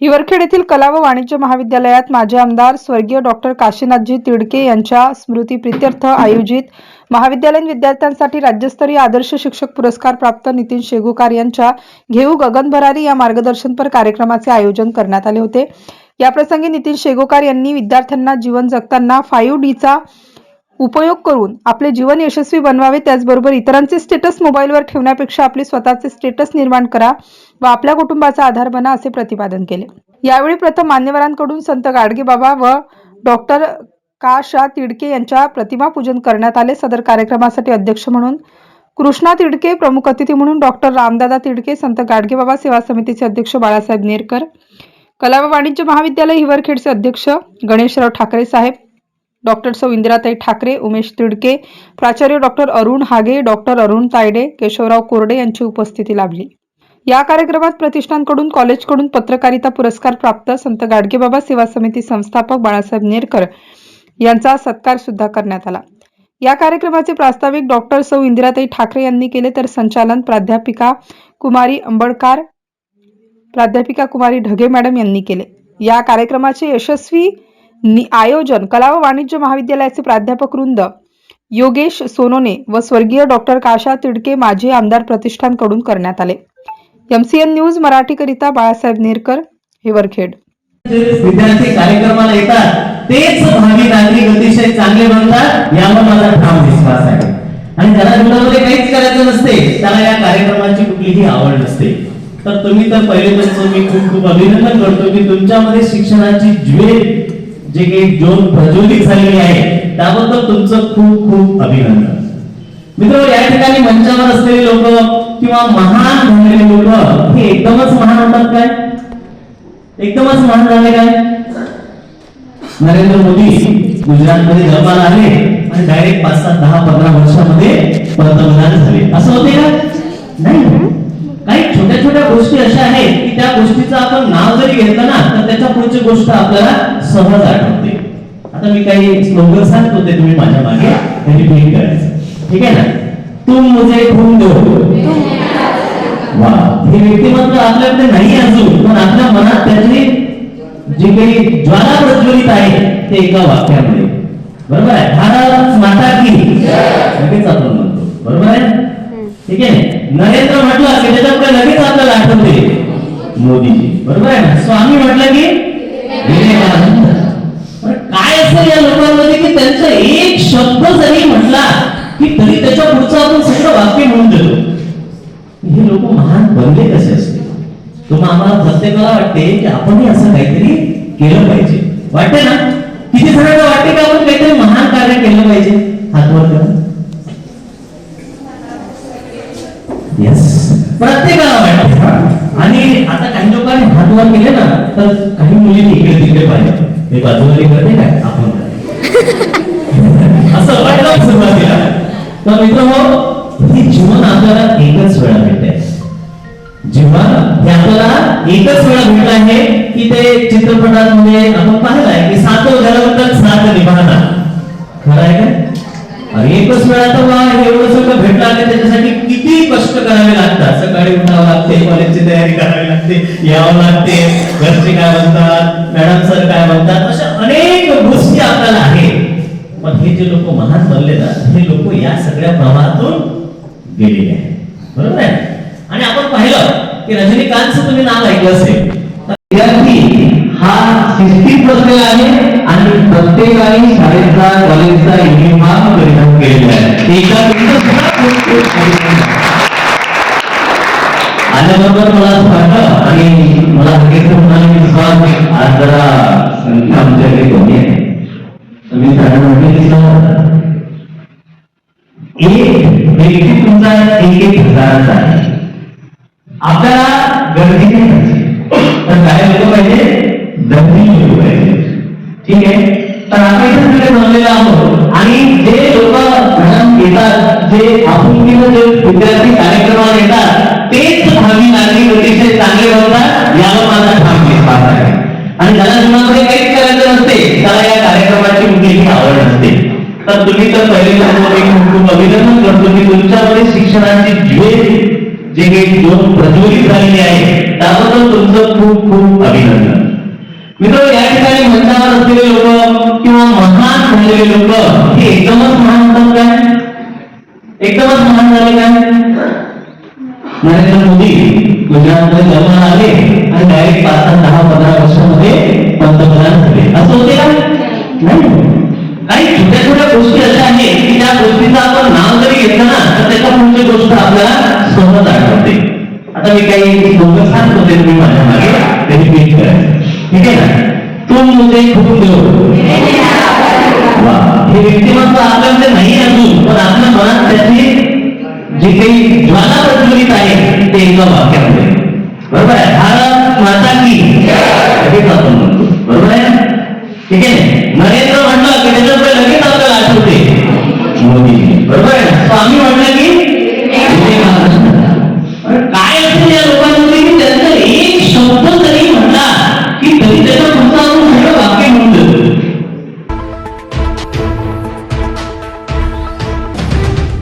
हिवरखेड येथील कला व वाणिज्य महाविद्यालयात माजी आमदार स्वर्गीय डॉक्टर काशीनाथजी तिडके यांच्या स्मृतीप्रित्यर्थ आयोजित महाविद्यालयीन विद्यार्थ्यांसाठी राज्यस्तरीय आदर्श शिक्षक पुरस्कार प्राप्त नितीन शेगुकार यांच्या घेऊ गगनभरारी या मार्गदर्शनपर कार्यक्रमाचे आयोजन करण्यात आले होते. याप्रसंगी नितीन शेगोकार यांनी विद्यार्थ्यांना जीवन जगताना फाईव्ह डीचा उपयोग करून आपले जीवन यशस्वी बनवावे त्याचबरोबर इतरांचे स्टेटस मोबाईलवर ठेवण्यापेक्षा आपले स्वतःचे स्टेटस निर्माण करा व आपल्या कुटुंबाचा आधार बना असे प्रतिपादन केले. यावेळी प्रथम मान्यवरांकडून संत गाडगे बाबा व डॉक्टर का शा तिडके यांच्या प्रतिमा पूजन करण्यात आले. सदर कार्यक्रमासाठी अध्यक्ष म्हणून कृष्णा तिडके प्रमुख अतिथी म्हणून डॉक्टर रामदादा तिडके संत गाडगेबाबा सेवा समितीचे अध्यक्ष बाळासाहेब नेरकर कला व वाणिज्य महाविद्यालय हिवरखेडचे अध्यक्ष गणेशराव ठाकरे साहेब डॉक्टर सौ इंदिराताई ठाकरे उमेश तिडके प्राचार्य डॉक्टर अरुण हागे डॉक्टर अरुण तायडे केशवराव कोरडे यांची उपस्थिती लाभली. या कार्यक्रमात प्रतिष्ठानकडून कॉलेजकडून पत्रकारिता पुरस्कार प्राप्त संत गाडगेबाबा सेवा समिती संस्थापक बाळासाहेब नेरकर यांचा सत्कार सुद्धा करण्यात आला. या कार्यक्रमाचे प्रास्ताविक डॉक्टर सौ इंदिराताई ठाकरे यांनी केले तर संचालन प्राध्यापिका कुमारी अंबडकार प्राध्यापिका कुमारी ढगे मॅडम यांनी केले. या कार्यक्रमाचे यशस्वी आयोजन कला व वाणिज्य महाविद्यालयाचे प्राध्यापक वृंद योगेश सोनोने व स्वर्गीय डॉक्टर काशा तिडके माजी आमदार प्रतिष्ठानकडून करण्यात आले. एमसीएन न्यूज मराठीकरिता बाळासाहेब नेरकर हिवरखेड जे विद्यार्थी कार्यक्रमाला येतात. तेच भावी नागरिक अतिशय चांगले बनतात यावर माझा ठाम विश्वास आहे. आणि ज्याला जीवनामध्ये काहीच करायचं नसते त्याला या कार्यक्रमाची कुठलीही आवड नसते. तर तुम्ही तर पहिले तुमचं मी खूप खूप अभिनंदन करतो की तुमच्यामध्ये शिक्षणाची ज्वेल जे काही ज्योत प्रज्वलित झालेली आहे त्याबद्दल तुमचं खूप खूप अभिनंदन. मित्र या ठिकाणी मंचावर असलेले लोक किंवा महान झालेले लोक हे एकदमच महान होतात काय? एकदमच महान झाले काय? नरेंद्र मोदी गुजरातमध्ये जन्माला आले आणि डायरेक्ट पाच सात दहा पंधरा वर्षामध्ये पंतप्रधान झाले. असं होते का? नाही. काही छोट्या छोट्या गोष्टी अशा आहेत की त्या गोष्टीचं आपण नाव जरी घेतलं ना तर त्याच्या पुढची गोष्ट आपल्याला सहज आठवते. आता मी काही स्लोगन सांगत होते तुम्ही माझ्या मागे. रिपीट करायचं. ठीक आहे ना? तुम मुझे खून दो वा हे व्यक्तिमत्व आपल्याकडे नाही अजून पण आपल्या मनात त्याची जी काही ज्वाला प्रज्वलित आहे ते एका वाक्यामध्ये. बरोबर आहे? भारत माता की. लगेच आपण म्हणतो. बरोबर आहे? ठीक आहे? नरेंद्र म्हटलं की त्याच्यापुढे लगेच आपल्याला आठवते मोदीजी. बरोबर आहे ना? स्वामी म्हटलं की विवेकानंद. पण काय असेल या लोकांमध्ये की त्यांचा एक शब्द जरी म्हटला की तरी त्याच्या पुढचं आपण सगळं वाक्य म्हणून देतो. हे लोक महान बनले कसे असते? तुम्हा आम्हाला प्रत्येकाला वाटते की आपणही असं काहीतरी केलं पाहिजे. वाटते ना? किती जणांना वाटते की आपण काहीतरी महान कार्य केलं पाहिजे? हातवर करून लोकांनी केले ना तर काही मुलींनी इकडे तिकडे पाहिजे हे बाजूला करते काय आपण करते. असं वाटलं सुरुवातीला. तर मित्र हे जीवन आपल्याला एकच वेळा भेटते जीवन हे आपल्याला एकच वेळा भेटलं आहे की ते चित्रपटांमध्ये आपण पाहिलंय की सातो घराबद्दल सात निभाना. खरं आहे का? आणि एकच वेळा तर वा एवढं सगळं भेटलं आणि त्याच्यासाठी किती कष्ट करावे लागतात. सकाळी उठावं लागते कॉलेजची तयारी करावी लागते यावं लागते. घरचे काय म्हणतात मॅडम सर काय म्हणतात अशा अनेक गोष्टी आपल्याला आहेत. पण हे जे लोक महान बनले ना हे लोक या सगळ्या प्रवाहातून गेलेले आहेत. बरोबर आहे? आणि आपण पाहिलं की रजनीकांतचं तुम्ही नाव ऐकलं असेल. विद्यार्थी हा शिस्तीत बसलेला आहे. प्रत्येकाने शाळेचा कॉलेजचा युनिफॉर्म परिधान केलेला आहे. एका आल्याबरोबर मला असं वाटलं आणि मला सांगितलं म्हणाले की सर आज जरा संख्या आमच्याकडे कमी आहे. तर मी त्यांना म्हटलं की सर एक व्यक्ती आणि जे लोक भाषण घेतात जे आपुलकीनं जे विद्यार्थी कार्यक्रमाला येतात तेच भावी नागरिक अतिशय चांगले बनतात यावर माझा ठाम विश्वास आहे. आणि ज्याला जीवनामध्ये काहीच करायचं नसते त्याला या कार्यक्रमाची कुठलीही आवड नसते. तर तुम्ही तर पहिले खूप अभिनंदन करतो की तुमच्यामध्ये शिक्षणाची ज्वेल जे काही दोन प्रज्वलित झालेली आहे त्याबद्दल तुमचं खूप खूप अभिनंदन. मित्र या ठिकाणी मंचावर असलेले लोक महान झालेले लोक हे एकदमच महान होतात काय? एकदमच महान झाले काय? नरेंद्र मोदी गुजरातमध्ये जन्माला आले आणि डायरेक्ट पाच सात दहा पंधरा वर्षामध्ये पंतप्रधान झाले. असं होते का? नाही. काही छोट्या छोट्या गोष्टी अशा आहेत की त्या गोष्टीचं आपण नाव जरी घेतलं ना तर त्याच्या पुढची गोष्ट आपल्याला सहज आठवते. आता मी काही लोक सांगत होते तुम्ही माझ्या मागे. ते रिपीट करायचं ठीक आहे ना? तुम मुझे खूप देऊ. हे व्यक्तिमत्व आपल्याकडे नाही अजून पण आपल्या मनात त्याची जी काही ज्वाला प्रज्वलित आहे ते एका वाक्यामध्ये. बरोबर आहे? भारत माता की हे